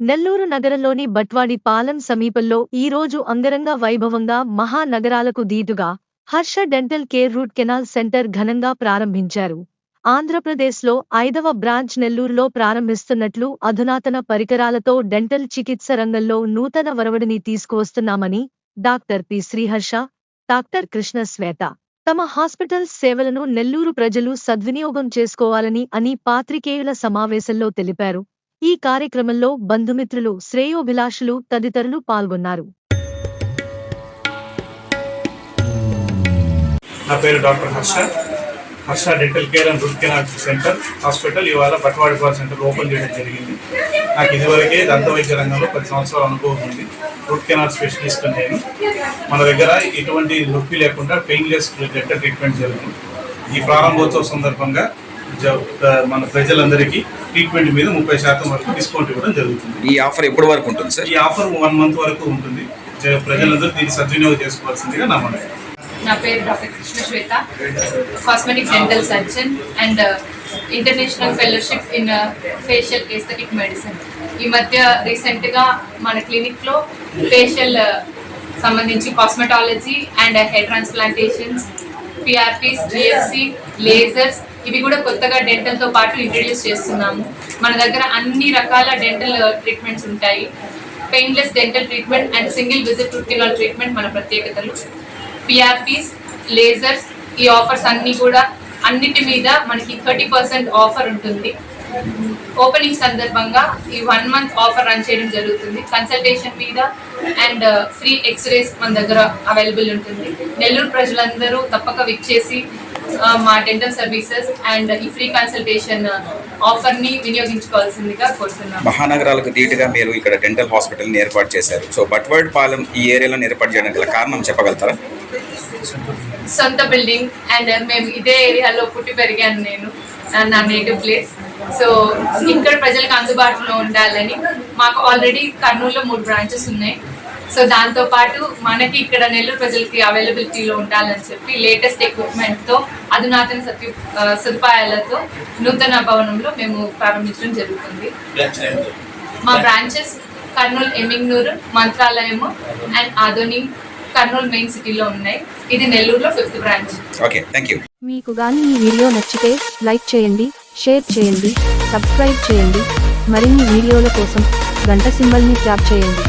నెల్లూరు నగరంలోని బట్వాడి పాలెం సమీపంలో ఈ రోజు అంగరంగ వైభవంగా మహానగరాలకు దీటుగా Harsha dental care root canal centre ఘనంగా ప్రారంభించారు. ఆంధ్రప్రదేశ్లో ఐదవ బ్రాంచ్ నెల్లూరులో ప్రారంభిస్తున్నట్లు అధునాతన పరికరాలతో డెంటల్ చికిత్స రంగంలో నూతన వరవడిని తీసుకువస్తున్నామని doctor P Sriharsha doctor Krishna Shweta తమ హాస్పిటల్ సేవలను నెల్లూరు ప్రజలు సద్వినియోగం చేసుకోవాలని అని పాత్రికేయుల సమావేశంలో తెలిపారు. ఈ కార్యక్రమంలో బంధుమిత్రులు శ్రేయోభిలాషులు తదితరులు పాల్గొన్నారు. నా పేరు doctor Harsha. Harsha dental care and root canal centre hospital. ఇవాళ బట్వాడిపాల్ సెంటర్ ఓపెన్ చేయడం జరిగింది. నాకు ఇదివరకే దంత వైద్య రంగంలో పది సంవత్సరాల అనుభవం ఉంది. రూట్ కెనాల్ స్పెషలిస్ట్ నేను. మన దగ్గర ఎటువంటి నొప్పి లేకుండా పెయిన్లెస్ డెంటల్ ట్రీట్మెంట్ జరుగుతుంది. ఈ ప్రారంభోత్సవ సందర్భంగా మన ప్రజలందరికీ ట్రీట్మెంట్ మీద ముప్పై శాతం వరకు డిస్కౌంట్ ఇవ్వడం జరుగుతుంది. ఈ ఆఫర్ ఎప్పటి వరకు ఉంటుంది సార్? ఈ ఆఫర్ వన్ మంత్ వరకు ఉంటుంది. ప్రజలందరూ దీన్ని సద్వినియోగం చేసుకోవాల్సిందిగా నా మనవి నా పేరు doctor Krishna Shweta cosmetic dental surgeon and international fellowship in facial aesthetic medicine ఈ మధ్య రీసెంట్గా మన క్లినిక్లో ఫేషియల్ సంబంధించి cosmetology and hair transplantations PRPs GFC lasers ఇవి కూడా కొత్తగా డెంటల్తో పాటు ఇంట్రడ్యూస్ చేస్తున్నాము. మన దగ్గర అన్ని రకాల డెంటల్ ట్రీట్మెంట్స్ ఉంటాయి. Painless dental treatment and single visit routine treatment మన ప్రత్యేకతలు. పిఆర్పీస్ లేజర్స్ ఈ ఆఫర్స్ అన్నీ కూడా అన్నిటి మీద మనకి థర్టీ పర్సెంట్ ఆఫర్ ఉంటుంది. ఓపెనింగ్ సందర్భంగా ఈ వన్ మంత్ ఆఫర్ రన్ చేయడం జరుగుతుంది. కన్సల్టేషన్ మీద అండ్ ఫ్రీ ఎక్స్రేస్ మన దగ్గర అవైలబుల్ ఉంటుంది. నెల్లూరు ప్రజలందరూ తప్పక విచ్చేసి ఆ, మా డెంటల్ సర్వీసెస్ అండ్ ఈ ఫ్రీ కన్సల్టేషన్ ఆఫర్ని వినియోగించుకోవాల్సిందిగా కోరుతున్నాను మహానగరాలకు ధీటుగా మీరు ఇక్కడ డెంటల్ హాస్పిటల్ని ఏర్పాటు చేశారు. సో బట్వర్డ్ పాలెం ఈ ఏరియాలో ఏర్పాటు చేయడానికి కారణం చెప్పగలుగుతారా? సొంత బిల్డింగ్ అండ్ మేము ఇదే ఏరియాలో పుట్టి పెరిగాను నేను. నా- నేటివ్ ప్లేస్ సో ఇక్కడ ప్రజలకు అందుబాటులో ఉండాలని మాకు ఆల్రెడీ కర్నూలులో మూడు బ్రాంచెస్ ఉన్నాయి. సో దాంతో పాటు మనకి ఇక్కడ నెల్లూరు ప్రజలకి అవైలబిలిటీలో ఉండాలని చెప్పి లేటెస్ట్ ఎక్విప్మెంట్తో అధునాతన సత్యు సదుపాయాలతో నూతన భవనంలో మేము ప్రారంభించడం జరుగుతుంది. మా branches Kurnool Emmiganur Mantralayam and Adoni Kurnool main సిటీలో ఉన్నాయి. ఇది నెల్లూరులో fifth branch. Okay thank you మీకు గాని ఈ వీడియో నచ్చితే లైక్ చేయండి షేర్ చేయండి సబ్స్క్రైబ్ చేయండి. మరిన్ని వీడియోల కోసం గంట సింబల్ని ట్యాప్ చేయండి.